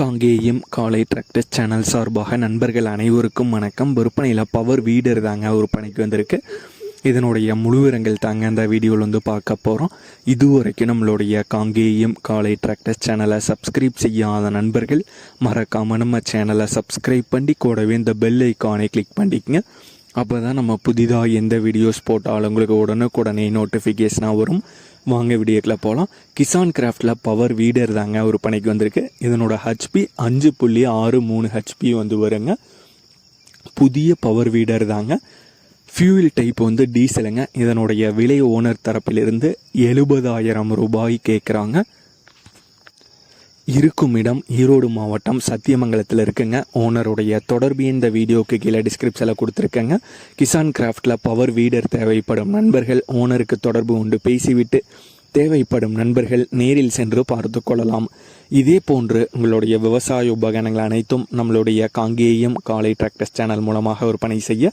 காங்கேயம் காலை tractor channel சார்பாக நண்பர்கள் அனைவருக்கும் வணக்கம். விற்பனையில் பவர் வீடர் தாங்க விற்பனைக்கு வந்திருக்கு. இதனுடைய முழுவிரங்கள் தாங்க அந்த வீடியோவில் வந்து பார்க்க போகிறோம் இதுவரைக்கும் நம்மளுடைய காங்கேயம் காலை டிராக்டர் சேனலை சப்ஸ்கிரைப் செய்யாத நண்பர்கள் மறக்காமல் நம்ம சேனலை சப்ஸ்கிரைப் பண்ணி கூடவே இந்த பெல் ஐக்கானை கிளிக் பண்ணிக்கங்க. அப்போ தான் நம்ம புதிதாக எந்த வீடியோஸ் போட்டாலும் உங்களுக்கு உடனுக்குடனே நோட்டிஃபிகேஷனாக வரும். வாங்க வீடியோக்கில் போகலாம் கிசான் கிராஃப்டில் பவர் வீடர் தாங்க ஒரு பணிக்கு வந்திருக்கு. இதனோட ஹெச்பி அஞ்சு புள்ளி ஆறு மூணு ஹெச்பி வந்து வருங்க. புதிய பவர் வீடர் தாங்க. ஃபியூல் டைப் வந்து டீசலுங்க இதனுடைய விலை ஓனர் தரப்பிலிருந்து எழுபதாயிரம் ரூபாய் கேட்குறாங்க இருக்கும் இடம் ஈரோடு மாவட்டம் சத்தியமங்கலத்தில் இருக்குங்க. ஓனருடைய தொடர்பு இந்த வீடியோக்கு கீழே டிஸ்கிரிப்ஷனில் கொடுத்துருக்கேங்க. கிசான் கிராஃப்டில் பவர் வீடர் தேவைப்படும் நண்பர்கள் ஓனருக்கு தொடர்பு கொண்டு பேசிவிட்டு தேவைப்படும் நண்பர்கள் நேரில் சென்று பார்த்து கொள்ளலாம். இதே போன்று உங்களுடைய விவசாய உபகரணங்கள் அனைத்தும் நம்மளுடைய காங்கேயம் காலை டிராக்டர்ஸ் சேனல் மூலமாக விற்பனை செய்ய